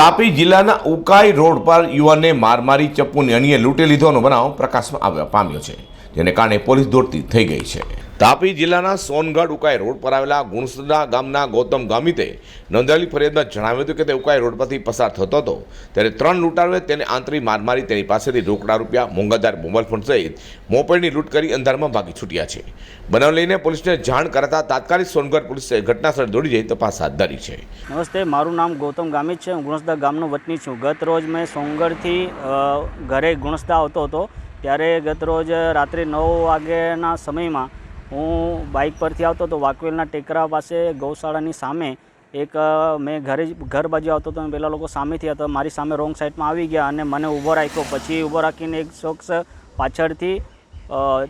તાપી જિલ્લાના ઉકાઈ રોડ પર યુવાનને માર મારી ચપ્પુની અણીએ લૂંટી લીધોનો બનાવ પ્રકાશમાં આવ્યા, પામ્યો છે, જેને કારણે પોલીસ દોડતી થઈ ગઈ છે. તાપી જિલ્લાના સોનગઢ ઉકાઈ રોડ પર આવેલા ગુણસદા ગામના ગૌતમ ગામિતે નોંધાયેલી ફરિયાદમાં જણાવ્યું હતું કે તે ઉકાઈ રોડ પરથી પસાર થતો હતો. ત્યારે ત્રણ લૂંટારોએ તેને આંતરી માર મારી તેની પાસેથી રોકડા રૂપિયા, મોંઘાદાર મોબાઈલ ફોન સહિત મોપેડની લૂંટ કરી અંધારમાં ભાગી છૂટ્યા છે. બનાવ લઈને પોલીસને જાણ કરાતા તાત્કાલિક સોનગઢ પોલીસે ઘટનાસ્થળે દોડી જઈ તપાસ હાથ ધરી છે. નમસ્તે, મારું નામ ગૌતમ ગામિત છે. હું ગુણસદા ગામનો વતની છું. ગત રોજ મેં સોનગઢથી ઘરે ગુણસદા આવતો હતો. ત્યારે ગત રોજ રાત્રે નવ વાગ્યાના સમયમાં હું બાઇક પરથી આવતો હતો, વાકવેલના ટેકરા પાસે ગૌશાળાની સામે એક મેં ઘરે ઘર બાજુ આવતો હતો પેલા લોકો સામેથી હતા મારી સામે રોંગ સાઈડમાં આવી ગયા અને મને ઊભો રાખ્યો. પછી ઊભો રાખીને એક શખ્સ પાછળથી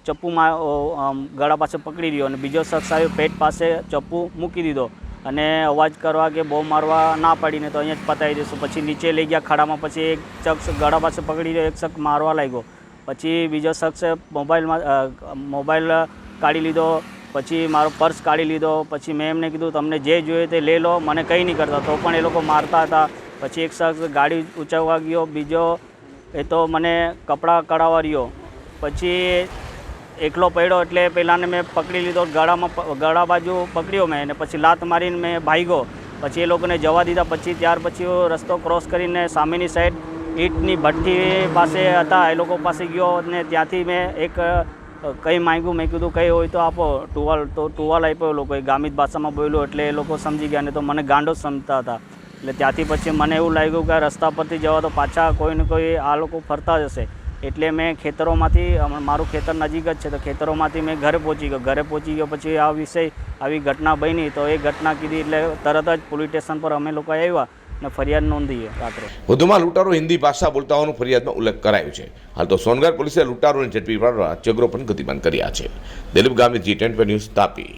ચપ્પુમાં ગળા પાસે પકડી લીધો અને બીજો શખ્સ આવ્યો પેટ પાસે ચપ્પુ મૂકી દીધો અને અવાજ કરવા કે બહુ મારવા ના પાડીને તો અહીંયા જ પતાવી દઈશું પછી નીચે લઈ ગયા ખાડામાં, પછી એક શખ્સ ગળા પાસે પકડી રહ્યો એક શખ્સ મારવા લાગ્યો. પછી બીજો શખ્સે મોબાઈલમાં મોબાઈલ કાઢી લીધો, પછી મારો પર્સ કાઢી લીધો, પછી મેં એમને કીધું, તમને જે જોઈએ તે લઈ લો, મને કંઈ નહીં કરતા. તો પણ એ લોકો મારતા હતા. પછી એક શખ્સ ગાડી ઉંચાવવા ગયો, બીજો એ તો મને કપડાં કઢાવવા રહ્યો. પછી એકલો પડ્યો એટલે પહેલાંને મેં પકડી લીધો, ગળામાં ગળા બાજુ પકડ્યો મેં અને પછી લાત મારીને મેં ભાગ્યો પછી એ લોકોને જવા દીધા. પછી ત્યાર પછી રસ્તો ક્રોસ કરીને સામેની સાઈડ ઈંટની ભઠ્ઠી પાસે હતા. એ લોકો પાસે ગયો અને ત્યાંથી મેં એક કંઈ માંગ્યું, મેં કીધું કંઈ હોય તો આપો. ટુવાલ, તો ટુવાલ આપ્યો લોકોએ, ગામિત ભાષામાં બોલ્યો એટલે એ લોકો સમજી ગયા ને તો મને ગાંડો સમજતા હતા. એટલે ત્યાંથી પછી મને એવું લાગ્યું કે રસ્તા પરથી જવા તો પાછા કોઈ ને કોઈ આ લોકો ફરતા જ હશે. એટલે મેં ખેતરોમાંથી મારું ખેતર નજીક જ છે, તો ખેતરોમાંથી મેં ઘરે પહોંચી ગયો. ઘરે પહોંચી ગયો પછી આ વિષય, આવી ઘટના બની તો એ ઘટના કીધી એટલે તરત જ પોલીસ સ્ટેશન પર અમે લોકો આવ્યા. ને ફરિયાદ નોંધીએ રાત્રે. વધુમાં લૂંટારો હિન્દી ભાષા બોલતા હોવાનું ફરિયાદમાં ઉલ્લેખ કરાયો છે. હાલ તો સોનગઢ પોલીસે લૂંટારોને ઝડપી પાડવા ચગરો પણ ગતિમાન કર્યા છે. Dilip Gamit ji tent news Tapi.